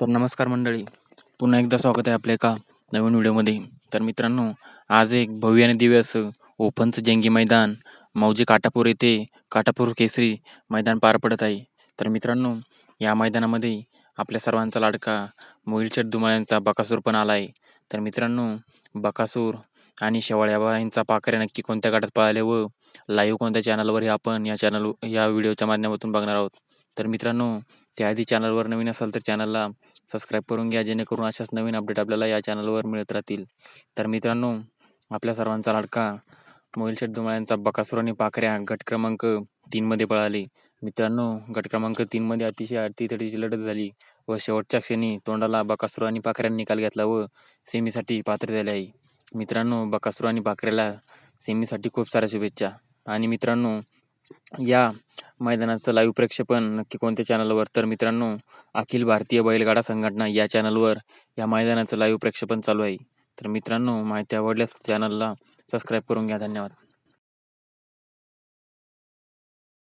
तर नमस्कार मंडळी. पुन्हा एकदा स्वागत आहे आपल्या एका नवीन व्हिडिओमध्ये. तर मित्रांनो आज एक भव्य आणि दिव्य असं ओपनचं जंगी मैदान मौजे काटापूर येथे काटापूर केसरी मैदान पार पडत आहे. तर मित्रांनो या मैदानामध्ये आपल्या सर्वांचा लाडका मोहिलचेट दुमाळ्यांचा बकासूर पण आला आहे. तर मित्रांनो बकासूर आणि शेवाळ्याबा यांचा पाकऱ्या नक्की कोणत्या गाठात पळाले व लाईव्ह कोणत्या चॅनलवर हे आपण या चॅनल या व्हिडिओच्या माध्यमातून बघणार आहोत. तर मित्रांनो त्याआधी चॅनलवर नवीन असाल तर चॅनलला सबस्क्राईब करून घ्या जेणेकरून अशाच नवीन अपडेट आपल्याला या चॅनलवर मिळत राहतील. तर मित्रांनो आपल्या सर्वांचा लाडका मोहिल शेठ दुमाळ्यांचा बकासूर आणि पाखऱ्या गट क्रमांक तीनमध्ये पळाले. मित्रांनो गट क्रमांक तीनमध्ये अतिशय अटीतटीची लढत झाली व शेवटच्या क्षणी तोंडाला बकासूर आणि पाखऱ्याने निकाल घेतला व सेमीसाठी पात्र झाले आहे मित्रांनो बकासूर आणि पाखऱ्याला सेमीसाठी खूप साऱ्या शुभेच्छा. आणि मित्रांनो या मैदानाचं लाईव्ह प्रक्षेपण नक्की कोणत्या चॅनलवर तर मित्रांनो अखिल भारतीय बैलगाडा संघटना या चॅनलवर या मैदानाचं लाईव्ह प्रक्षेपण चालू आहे. तर मित्रांनो माहिती आवडल्यास चॅनलला सबस्क्राईब करून घ्या. धन्यवाद.